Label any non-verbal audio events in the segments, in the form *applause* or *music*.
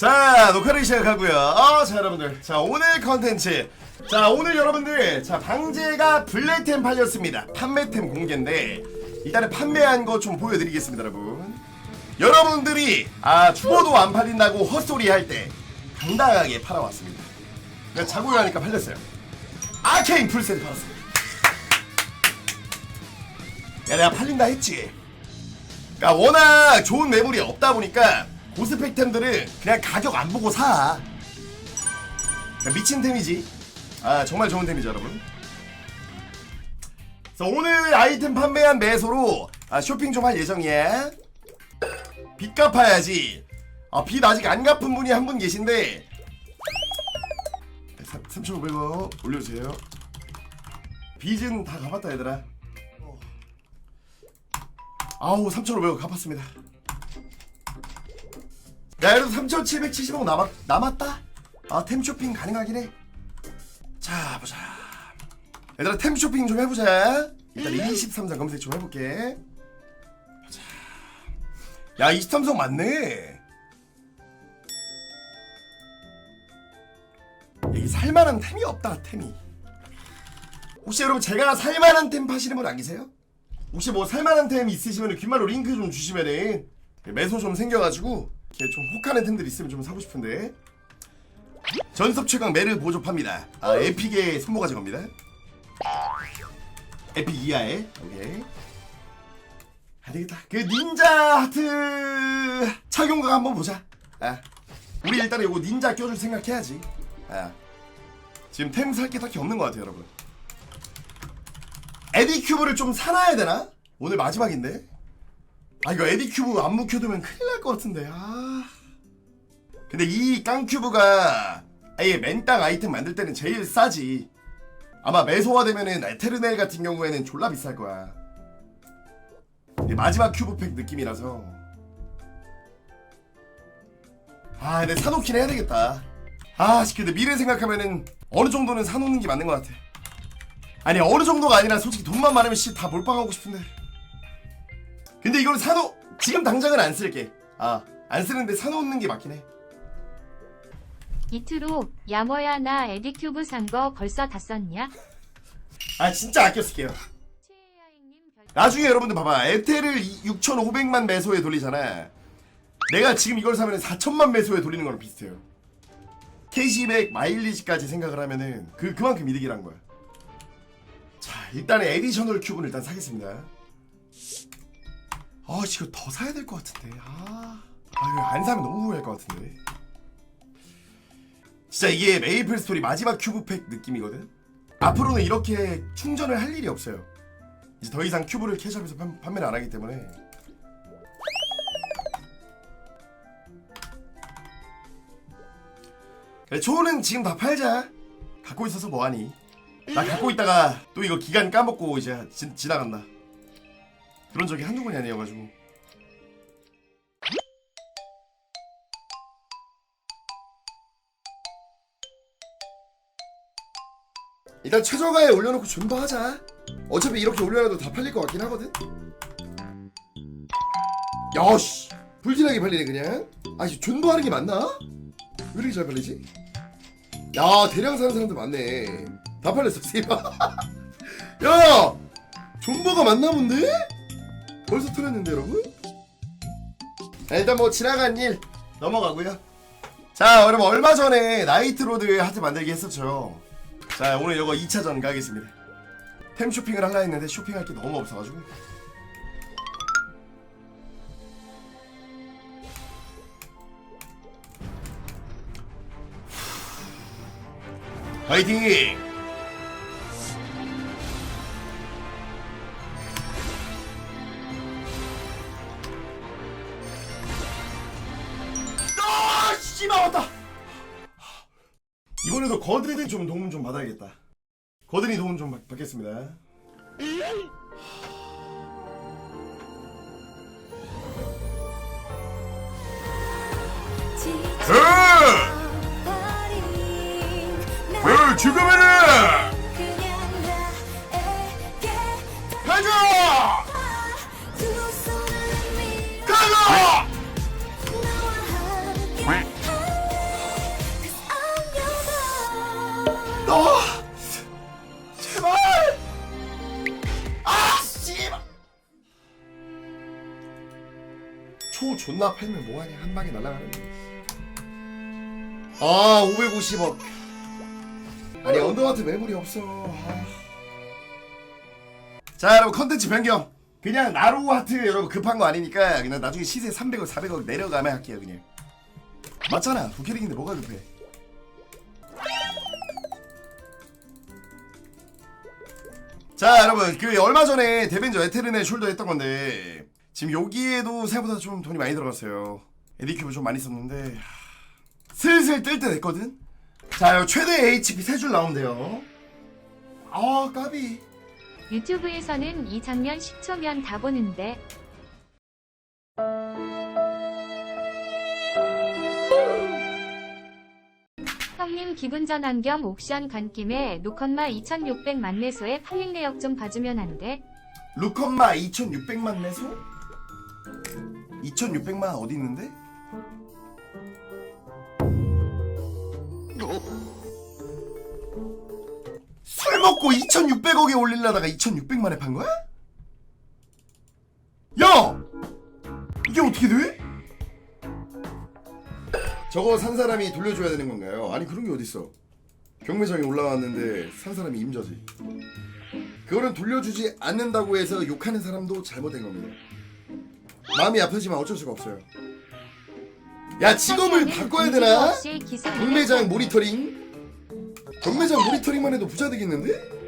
자 녹화를 시작하고요. 어, 자 여러분들. 자 오늘 컨텐츠. 자 오늘 여러분들. 자 방제가 블랙템 팔렸습니다. 판매템 공개인데 일단은 판매한 거 좀 보여드리겠습니다 여러분. 여러분들이 아 죽어도 안 팔린다고 헛소리 할 때 당당하게 팔아왔습니다. 자고 일하니까 팔렸어요. 아케인 풀세트 팔았습니다. 야 내가 팔린다 했지. 그러니까 워낙 좋은 매물이 없다 보니까 고스펙템들은 그냥 가격 안 보고 사. 미친 템이지. 아 정말 좋은 템이죠 여러분. 그래서 오늘 아이템 판매한 매소로 아, 쇼핑 좀 할 예정이야. 빚 갚아야지. 아, 빚 아직 안 갚은 분이 한 분 계신데 3,500원 올려주세요. 빚은 다 갚았다 얘들아. 아우 3,500원 갚았습니다. 야 여러분 3,770원 남았, 남았다? 아 템 쇼핑 가능하긴 해. 자 보자. 얘들아 템 쇼핑 좀 해보자. 일단 23상 검색 좀 해볼게. 보자. 야 23성 맞네. 여기 살만한 템이 없다 템이. 혹시 여러분 제가 살만한 템 파시는 분 안 계세요? 혹시 뭐 살만한 템 있으시면 귓말로 링크 좀 주시면은 매소 좀 생겨가지고 좀 혹하는 템들 있으면 좀 사고 싶은데. 전섭 최강 메르 보조팝니다. 아 에픽의 손모가지 겁니다. 에픽 이하에 오케이. 안되겠다. 그 닌자 하트 착용각 한번 보자. 아 우리 일단은 요거 닌자 껴줄 생각해야지. 아 지금 템 살 게 딱히 없는 것 같아요 여러분. 에디 큐브를 좀 사놔야 되나? 오늘 마지막인데. 아 이거 에디 큐브 안 묵혀두면 큰일 날 것 같은데. 아. 근데 이 깡 큐브가 아예 맨땅 아이템 만들 때는 제일 싸지. 아마 매소화되면은 에테르넬 같은 경우에는 졸라 비쌀 거야. 마지막 큐브팩 느낌이라서. 아 근데 사놓긴 해야 되겠다. 아 근데 미래 생각하면은 어느 정도는 사놓는 게 맞는 것 같아. 아니 어느 정도가 아니라 솔직히 돈만 많으면 씨다 몰빵하고 싶은데 근데 이걸 사놓 지금 당장은 안 쓸게. 아 안 쓰는데 사놓는 게 맞긴 해. 이트로 야머야 나 에디큐브 산 거 벌써 다 썼냐? 아 진짜 아껴 쓸게요. 나중에 여러분들 봐봐. 에테를 6,500만 매소에 돌리잖아. 내가 지금 이걸 사면 4천만 매소에 돌리는 거랑 비슷해요. 캐시백 마일리지까지 생각을 하면은 그 그만큼 이득이란 거야. 자 일단은 에디셔널 큐브는 일단 사겠습니다 아 이거 더 사야 될 것 같은데. 아, 아 이거 안 사면 너무 후회할 것 같은데. 진짜 이게 메이플 스토리 마지막 큐브팩 느낌이거든? 앞으로는 이렇게 충전을 할 일이 없어요. 이제 더 이상 큐브를 캐샵에서 판, 판매를 안 하기 때문에. 초는 지금 다 팔자. 갖고 있어서 뭐하니? 나 갖고 있다가 또 이거 기간 까먹고 이제 지, 지나간다 그런 적이 한두 번이 아니어가지고 일단 최저가에 올려놓고 존버하자 어차피 이렇게 올려놔도 다 팔릴 것 같긴 하거든 야씨 불진하게 팔리네 그냥 아니 존버하는 게 맞나? 왜 이렇게 잘 팔리지? 야 대량 사는 사람들 많네 다 팔렸어 씨발 *laughs* 야 존버가 맞나 본데? 벌써 틀렸는데 여러분? 자, 일단 뭐 지나간 일. 넘어가고요. 자 여러분 얼마 전에 나이트로드 하트 만들기 했었죠. 자 오늘 이거 2차전 가겠습니다. 템 쇼핑을 하려 했는데 쇼핑할 게 너무 없어가지고. 파이팅! 씨발 왔다 이번에도 거드레들 좀 도움 좀 받아야겠다 거드리 도움 좀 받- 받겠습니다 에! 에 지금에는 가자! 존나 팔면 뭐하냐? 한 방에 날아가는데 아 550억. 아니 언더마트 매물이 없어. 아. 자 여러분 컨텐츠 변경. 그냥 나로 하트 여러분 급한 거 아니니까 그냥 나중에 시세 300억 400억 내려가면 할게요 그냥. 맞잖아. 부캐릭인데 뭐가 급해? 자 여러분. 그 얼마 전에 데벤저 에테르네 숄더 했던 건데 지금 여기에도 생각보다 좀 돈이 많이 들어갔어요. 에디큐브 좀 많이 썼는데 하, 슬슬 뜰 때 됐거든? 자 최대 HP 세 줄 나온대요. 아 까비. 유튜브에서는 이 장면 10초면 다 보는데. 형님 기분 전환 겸 옥션 간 김에 노컨마 2600만 내소에 팔린 내역 좀 봐주면 안 돼? 루컨마 2600만 내소? 2600만 어디 있는데? 술 먹고 2600억에 올리려다가 2600만에 판 거야? 야! 이게 어떻게 돼? 저거 산 사람이 돌려줘야 되는 건가요? 아니 그런 게 어딨어 경매장에 올라왔는데 산 사람이 임자지 그거는 돌려주지 않는다고 해서 욕하는 사람도 잘못된 겁니다. 마음이 아프지만 어쩔 수가 없어요. 야 직업을 바꿔야 되나? 경매장 모니터링? 경매장 모니터링만 해도 부자 되겠는데?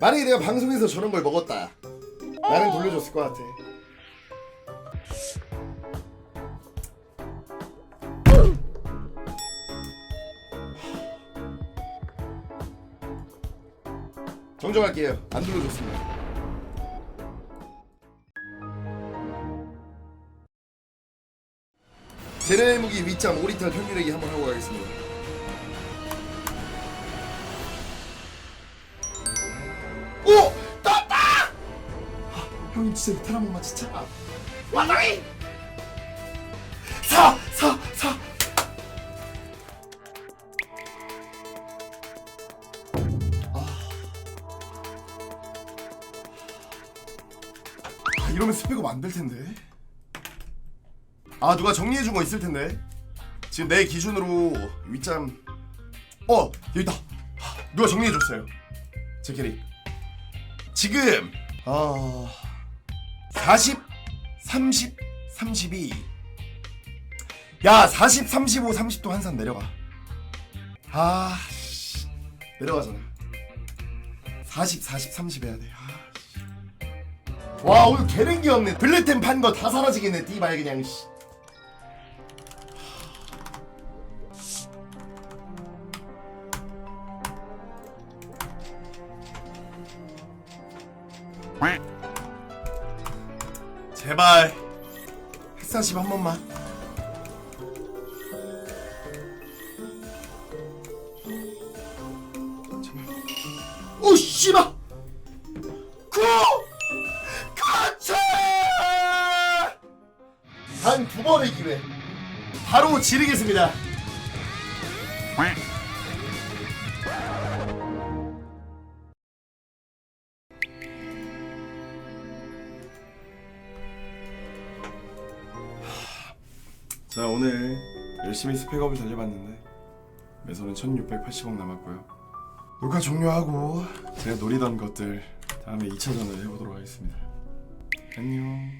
만약에 내가 방송에서 저런 걸 먹었다. 나는 돌려줬을 것 같아. 정정할게요. 안 돌려줬습니다. 제네의 무기 위점 오리탈 평균내기 한번 하고 가겠습니다. 오! 떴다! 아, 형님 진짜 이탈 한 번만 진짜. 아, 와다이! 사! 사! 사! 아, 이러면 스펙업 안될 텐데. 아 누가 정리해준 거 있을 텐데. 지금 내 기준으로 윗잠. 어 여기다. 하, 누가 정리해줬어요. 제 캐릭. 지금 아 40, 30, 32. 야 40, 35, 30도 한산 내려가. 아 씨. 내려가잖아. 40, 40, 30 해야 돼. 아. 씨. 와 오늘 개랭기 없네. 블랙템 판 거 다 사라지겠네. 띠발 그냥 씨. 제발. 햇사십 한 번만. 제발 오 씨발. 구! 그렇지 단두 번의 기회. 바로 지르겠습니다 자 오늘 열심히 스펙업을 달려봤는데 매선은 1680억 남았고요. 녹화 종료하고 제가 노리던 것들 다음에 2차전을 해보도록 하겠습니다. 안녕